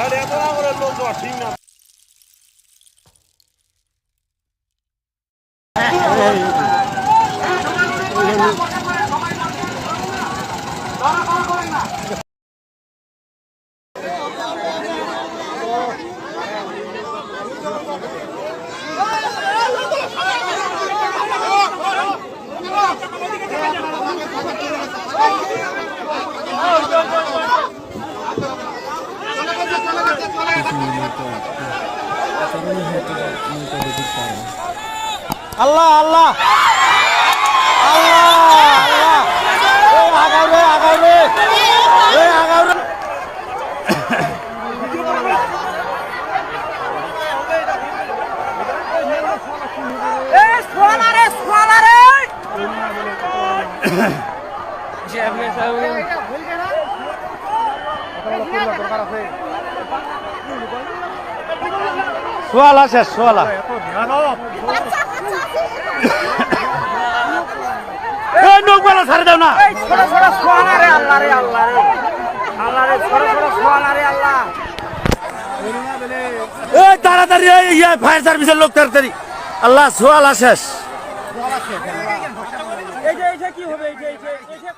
গাড়ি এত করে লোক ঠিক না। আল্লাহ আল্লাহ। আল্লাহ আল্লাহ। আগাও রে আগাও রে এই আগাও রে সোয়ালা শেষ সোয়ালা এই নৌক বেলা ছাড়ে দাও না ছোট ছোট সোয়ালা রে আল্লাহ রে আল্লাহ রে আল্লাহ রে ছোট ছোট সোয়ালা রে আল্লাহ এই তাড়াতাড়ি এই ইয়ে ফায়ার সার্ভিসের লোক তাড়াতাড়ি আল্লাহ সোয়ালা শেষ এই যে এই যে কি হবে এই যে এই যে